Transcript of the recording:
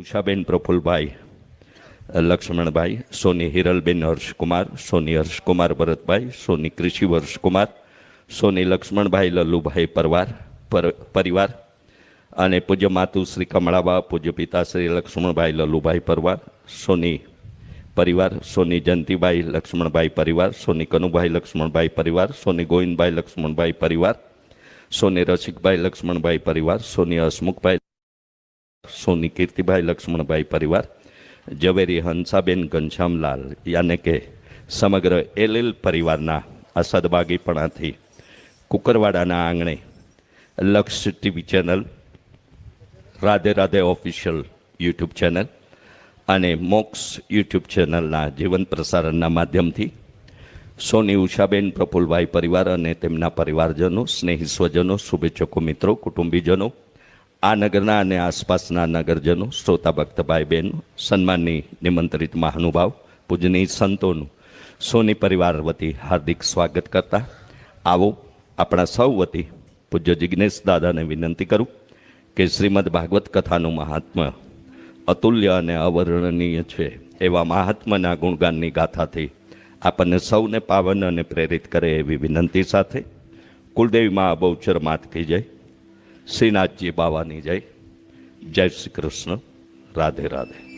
ઉષાબેન પ્રફુલભાઈ લક્ષ્મણભાઈ, સોની હિરલબેન હર્ષકુમાર, સોની હર્ષકુમાર ભરતભાઈ, સોની કૃષિ હર્ષકુમાર, સોની લક્ષ્મણભાઈ લલ્લુભાઈ પરવાર પરિવાર અને પૂજ્ય માતુ શ્રી કમળાબા, પૂજ્ય પિતા શ્રી લક્ષ્મણભાઈ લલ્લુભાઈ પરવાર, સોની પરિવાર, સોની જયંતિભાઈ લક્ષ્મણભાઈ પરિવાર, સોની કનુભાઈ લક્ષ્મણભાઈ પરિવાર, સોની ગોવિંદભાઈ લક્ષ્મણભાઈ પરિવાર, સોની રસિકભાઈ લક્ષ્મણભાઈ પરિવાર, સોની હસમુખભાઈ સોની કીર્તિભાઈ, લક્ષ્મણભાઈ પરિવાર? ઝવેરી હંસાબેન ઘનશ્યામલાલ, યાને કે સમગ્ર એલએલ પરિવારના આ સદભાગીપણાથી કુકરવાડાના આંગણે Laksh TV channel, Radhe Radhe official YouTube channel અને મોક્સ યુટ્યુબ ચેનલના જીવન પ્રસારણના માધ્યમથી સોની ઉષાબેન, પ્રફુલભાઈ પરિવાર અને તેમના પરિવારજનો, સ્નેહી સ્વજનો, શુભેચ્છકો મિત્રો, કુટુંબીજનો આ નગરના અને આસપાસના નગરજનો, શ્રોતા ભક્તભાઈ બહેનો સન્માનની નિમંત્રિત મહાનુભાવ, પૂજનીય સંતોનું, સોની પરિવાર વતી હાર્દિક સ્વાગત કરતા આવો આપણા સૌ વતી પૂજ્ય જિજ્ઞેશ દાદાને વિનંતી કરું કે શ્રીમદ ભાગવત કથાનું મહાત્મ્ય અતુલ્ય અને અવર્ણનીય છે એવા મહાત્માના ગુણગાનની ગાથાથી આપણને સૌને પાવન અને પ્રેરિત કરે એવી વિનંતી સાથે કુલદેવીમાં અબૌચર માત થઈ જય. શ્રીનાથજી બાવાની જય. જય શ્રી કૃષ્ણ. રાધે રાધે.